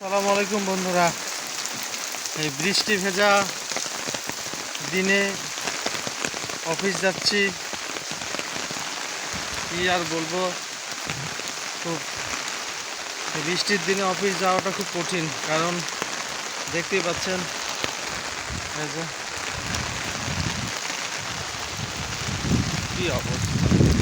সালাম আলাইকুম বন্ধুরা। এই বৃষ্টি ভেজা দিনে অফিস যাচ্ছি। কি আর বলব? খুব বৃষ্টির দিনে অফিস যাওয়াটা খুব কঠিন, কারণ দেখতেই পাচ্ছেন কি অবস্থা।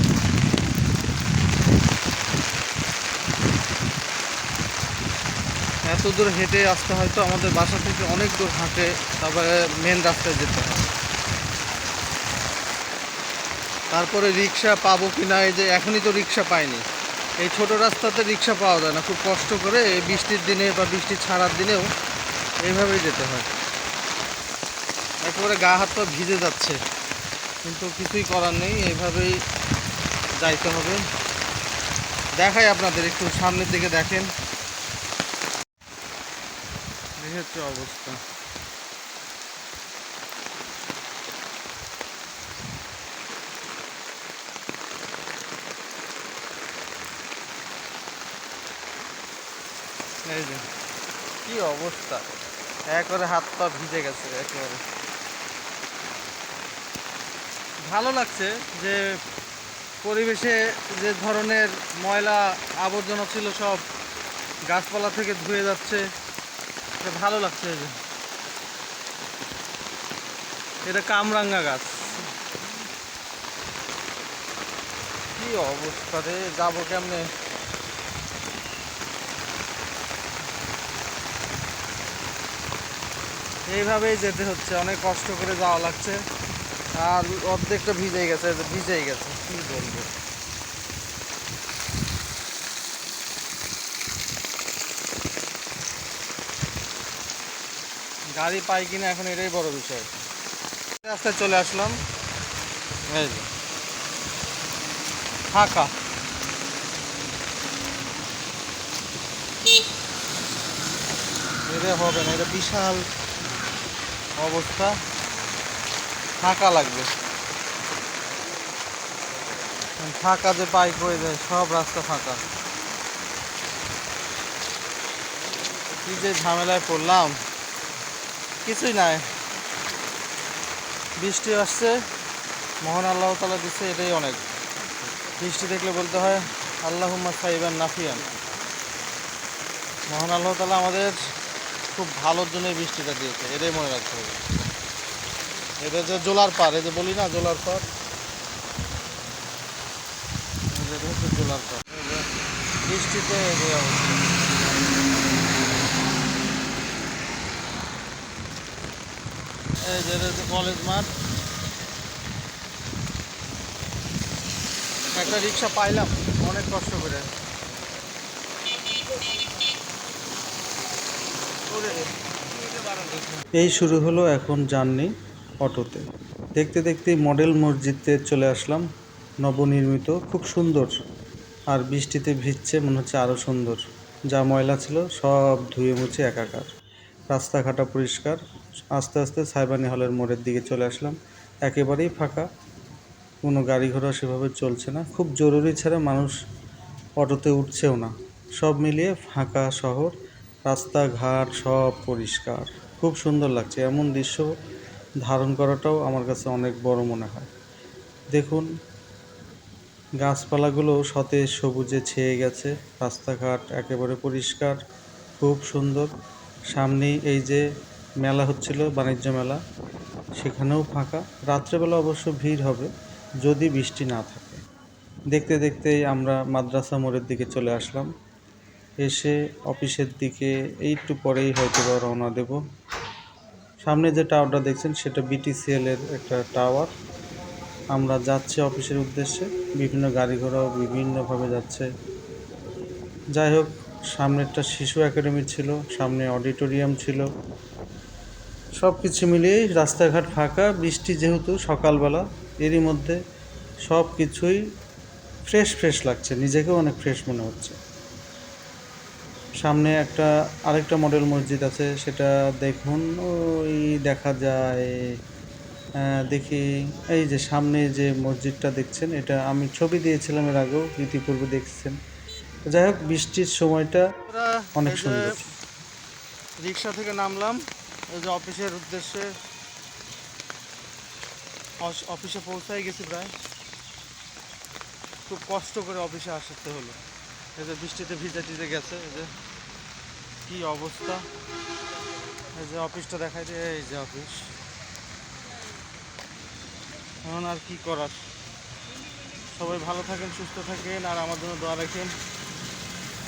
এত দূর হেঁটে আসতে হয়তো আমাদের বাসা থেকে অনেক দূর হাঁটে তারপরে মেন রাস্তায় যেতে হয়। তারপরে রিক্সা পাবো কি না এই যে এখনই তো রিক্সা পাইনি। এই ছোট রাস্তাতে রিক্সা পাওয়া যায় না, খুব কষ্ট করে এই বৃষ্টির দিনে বা বৃষ্টি ছাড়ার দিনেও এইভাবেই যেতে হয়। একেবারে গা হাত পা ভিজে যাচ্ছে, কিন্তু কিছুই করার নেই, এইভাবেই যাইতে হবে। দেখাই আপনাদের, একটু সামনের দিকে দেখেন। হচ্ছে অবস্থা। এই যে, কি অবস্থা? একবারে হাত পা ভিজে গেছে, একেবারে। ভালো লাগছে যে পরিবেশে যে ধরনের ময়লা আবর্জনা ছিল সব গাছপালা থেকে ধুয়ে যাচ্ছে। এটা ভালো লাগছে এই যে। এটা কামরাঙ্গা গাছ। কি অবস্থা রে, যাব কেমনে? এইভাবেই যেতে হচ্ছে, অনেক কষ্ট করে যাওয়া লাগছে। আর অর্ধেকটা ভিজেই গেছে ভিজেই গেছে, কি বলব? গাড়ি পাই কিনা এখন এটাই বড় বিষয়। রাস্তায় চলে আসলাম। এই যে। ফাঁকা। এটা হবে না, এটা বিশাল অবস্থা। ফাঁকা লাগবে। ফাঁকা যে বাইক হয়ে যায়, সব রাস্তা ফাঁকা। কি যে ঝামেলায় পড়লাম। কিছুই নাই। বৃষ্টি আসছে, মহান আল্লাহ তালা দিচ্ছে এটাই অনেক। বৃষ্টি দেখলে বলতে হয়, আল্লাহুম্মা সাইবান নাফিয়ান। মহান আল্লাহ তালা আমাদের খুব ভালোর জন্য এই বৃষ্টিটা দিয়েছে, এটাই মনে রাখতে হবে। এটা যে জোলার পার এই যে বলি না, জোলার পার হচ্ছে জোলার পার বৃষ্টিতে এই অবস্থা এই যে কলেজ মাঠ। একটা রিক্সা পাইলাম, অনেক কষ্ট করে। এই শুরু হলো এখন জার্নি অটোতে। দেখতে দেখতে মডেল মসজিদে চলে আসলাম, নবনির্মিত, খুব সুন্দর। আর বৃষ্টিতে ভিজছে, মনে হচ্ছে আরও সুন্দর। যা ময়লা ছিল, সব ধুয়ে মুছে একাকার। রাস্তাঘাটা পরিষ্কার। আস্তে আস্তে সাইবানি হলের মোড়ের দিকে চলে আসলাম। একেবারেই ফাঁকা। কোনো গাড়ি ঘোড়া সেভাবে চলছে না। খুব জরুরি ছাড়া মানুষ অটোতে উঠছেও না। সব মিলিয়ে ফাঁকা শহর, রাস্তাঘাট সব পরিষ্কার। খুব সুন্দর লাগছে। এমন দৃশ্য ধারণ করাটাও আমার কাছে অনেক বড় মনে হয়। দেখুন, গাছপালাগুলো সতেজ সবুজে ছেয়ে গেছে। রাস্তাঘাট একেবারে পরিষ্কার, খুব সুন্দর। সামনেই এই যে মেলা হচ্ছিল, বাণিজ্য মেলা, সেখানেও ফাঁকা। রাত্রেবেলা অবশ্য ভিড় হবে, যদি বৃষ্টি না থাকে। দেখতে দেখতেই আমরা মাদ্রাসা মোড়ের দিকে চলে আসলাম। এসে অফিসের দিকে একটু পরেই হয়তো বা রওনা দেব। সামনে যে টাওয়ারটা দেখছেন, সেটা বিটিসিএল এর একটা টাওয়ার। আমরা যাচ্ছি অফিসের উদ্দেশ্যে। বিভিন্ন গাড়ি ঘোড়াও বিভিন্নভাবে যাচ্ছে। যাই হোক সামনেরটা শিশু একাডেমি ছিল, সামনে অডিটোরিয়াম ছিল। সব কিছু মিলিয়েই রাস্তাঘাট ফাঁকা, বৃষ্টি যেহেতু সকালবেলা, এরই মধ্যে সব কিছুই ফ্রেশ ফ্রেশ লাগছে, নিজেকেও অনেক ফ্রেশ মনে হচ্ছে। সামনে একটা, আরেকটা মডেল মসজিদ আছে, সেটা দেখুন, ওই দেখা যায় দেখি, এই যে সামনে যে মসজিদটা দেখছেন, এটা আমি ছবি দিয়েছিলাম এর আগেও, ইতিপূর্বে দেখছেন। যাই হোক বৃষ্টির সময়টা অনেক সুন্দর রিক্সা থেকে নামলাম। এই যে অফিসের উদ্দেশ্যে অফিসে পৌঁছাই গেছি প্রায়। খুব কষ্ট করে অফিসে আসতে হলো। এই যে বৃষ্টিতে ভিজে টিজে গেছে এই যে কি অবস্থা। এই যে অফিসটা দেখাই দিয়ে এই যে অফিস। এখন আর কি করার? সবাই ভালো থাকেন সুস্থ থাকেন আর আমার জন্য দোয়া রাখেন।